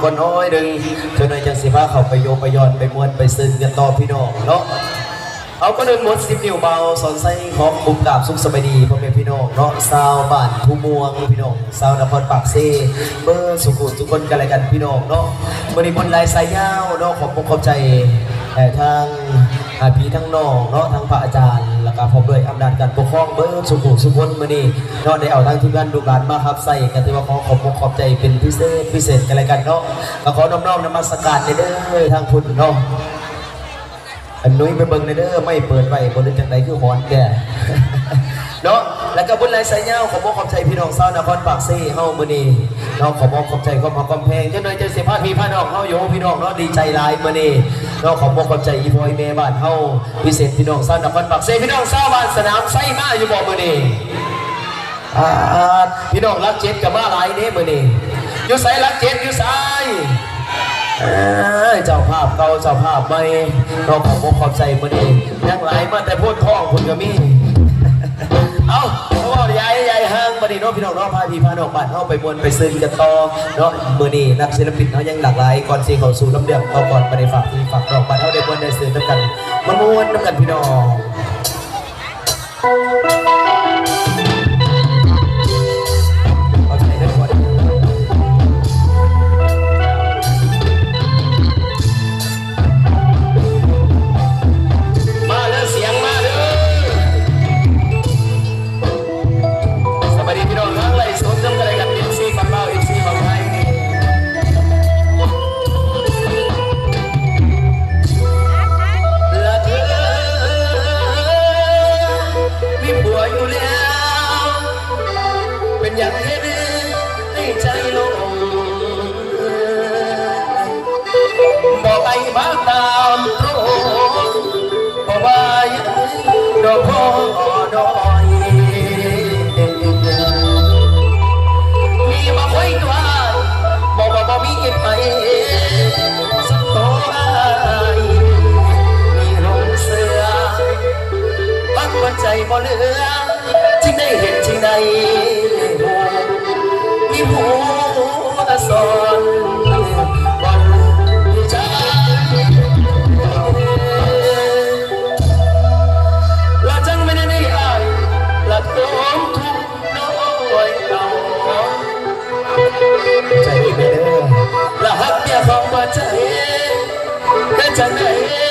แม่บ้านเฮาคนน้อยหนึงเท่านั้นจังสิพาเขาไปโยไปย้อนไปมวนไปซึ้งกันต่อพี่น้องเนาะเอาก็เดินมดสิบนิ้วเบาสอนไส้ของบุกกาบสุขสบายดีพ่อแม่พี่น้องเนาะสาวบ้านผู้ม่วงพี่น้องสาวนครปากเซเบอร์สุขุมทุกคนกันอะไรกันพี่น้องเนาะบริบนลายสายยาวเนาะขอบคุณขอบใจแต่ทางอาพี่ทั้งน้องเนาะทางพระอาจารย์ แล้วก็พร้อมด้วยอำนาจการปกครองเบอร์สุขุสุขคนมือนี้เนาะได้เอาทางทีมงานดูการมาครับใส่กันที่ว่าขอขอบขอบใจเป็นพิเศษพิเศษกันอะไรกันเนาะก็ขอน้อมๆนมัสการในเด้อทางพุทธเนาะอันนุ้ยไปเบิ่งในเด้อไม่เปิดไปบนเรื่องจังใดคือหอนแก่เนาะ แล้วก็บุญไรสายเงาขอบอกขอบใจพี่น้องเศร้านครปากซี่เฮามื้อนี้เนาขอบอกขอบใจความความแพงเจังเลยจังสิพาพี่พาน้องเฮาอยู่พี่น้องเนาะดีใจลายมื้อนี้เนาขอบอกขอบใจอีพอยแม่บ้านเฮาพิเศษพี่น้องเศร้านครปากซี่พี่น้องเศร้าบ้านสนามไส้มาอยู่บ่มือนีพี่น้องรักเจ็ดกับมาหลายเด้มือนีอยู่ไสรักเจ็ดอยู่ไสเจ้าภาพเก่าเจ้าภาพใหม่เราขอบอกขอบใจมือนียังไหลมาแต่พูดท้องคุณก็มี เอาเขาบอกยายยายห้างบันนี้เน้องพี่น้องเน้องพาพี่พาน้องบ้านเขาไปมวนไปซื้อกันต่อเนาะมื่อนี้นักศิลปินเขายังหลากหลายก่อนสีเขาสู่ลำเลียงเขาก่อนไปในฝากพี่ฝากน้องบ้านเขาได้มวนได้ซื้อน้ำกันมามวนน้ำกันพี่น้อง แค่